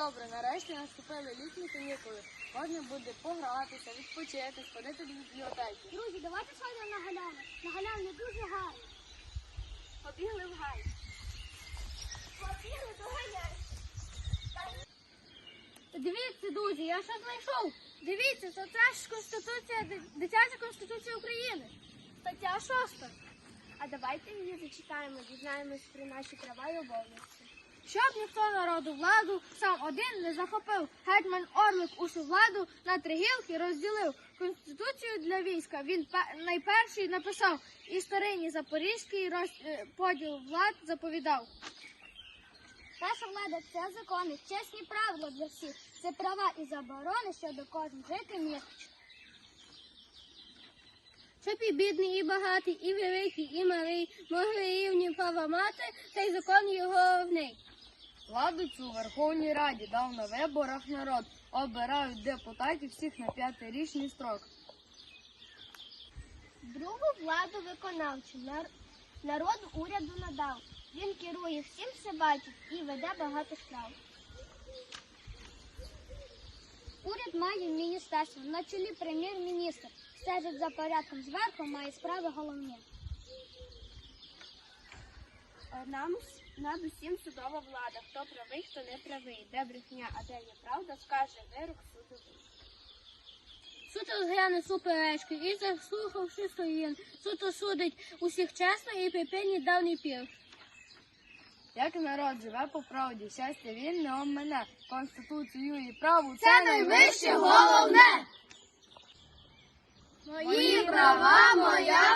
добре, нарешті наступили літні канікули. Можна буде погратися, відпочити, сходити до бібліотеки. Друзі, давайте сходимо на галявину. На галявині дуже гарно. Побігли в гай. Побігли до галяви. Дивіться, друзі, я що знайшов. Дивіться, це ж Конституція, дитяча Конституція України. Стаття 6. А давайте її зачитаємо, дізнаємось про наші права і обов'язки. Щоб ніхто народу владу сам один не захопив, гетьман Орлик усю владу на три гілки розділив. Конституцію для війська він найперший написав, і старині Запорізький роз- е, поділ влад заповідав. Наша влада це закони, чесні правила для всіх. Це права і заборони, щодо кожен жити міг. Щоб і бідний, і багатий, і великий, і малий могли рівні права мати, та й закон його головний. Владу цю Верховній Раді дав на виборах народ. Обирають депутатів всіх на п'ятирічний строк. Другу владу виконавчу нар- народ уряду надав. Він керує всім, все бачить і веде багато справ. Уряд має міністерство, на чолі прем'єр-міністр. Стежить за порядком зверху, має справи головні. Нам с- над усім судова влада. Хто правий, хто не правий. Де брехня, а де є правда, скаже вирок судовий. Суд розгляне суперечки і заслухавши сторін. Суд осудить усіх чесно і припинить давній пір. Як народ живе по правді, щастя він не омине. Конституцію і праву це, найвище головне. Мої права, моя